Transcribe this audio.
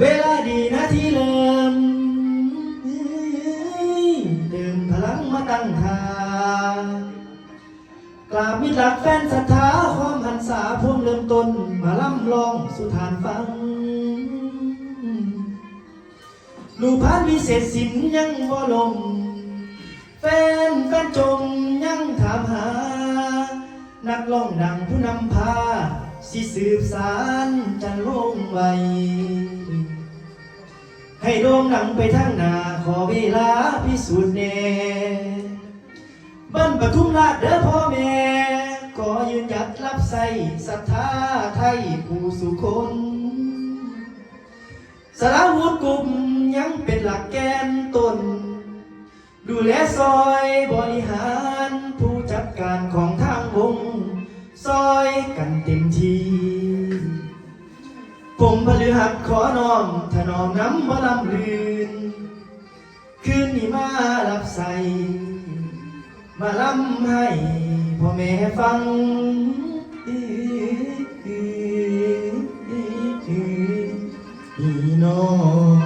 เวลาดีนะที่เริ่มเอ้ยเดิมพลังมาตั้งทางกราบมิตรรักแฟนศรัทธาความหันษาพวงเริ่มต้น มาล่ำลองสุทานฟังลูกพานวิเศษสินยังบ่ลง แฟนแฟนจงยังถามหา นักร้องดังผู้นำพา สิสืบสารจันลงไว้ ให้โด่งดังไปทางหน้าขอเวลาพิสูจน์แน่บ้านปทุมราชเด้อพ่อแม่ขอยืนหยัดรับใส่ศรัทธาไทยผู้สุคนสารวุฒิกลุ่มยังเป็นหลักแกนต้นดูแลซอยบริหารผู้จัดการของทางวง ซอยกันเต็มทีผ มพฤหัสขอน้อมถนอมน้ำมะลำลืนคืนนี้มาลับใส่มาลำให้พ่อแม่ฟังอีน้อง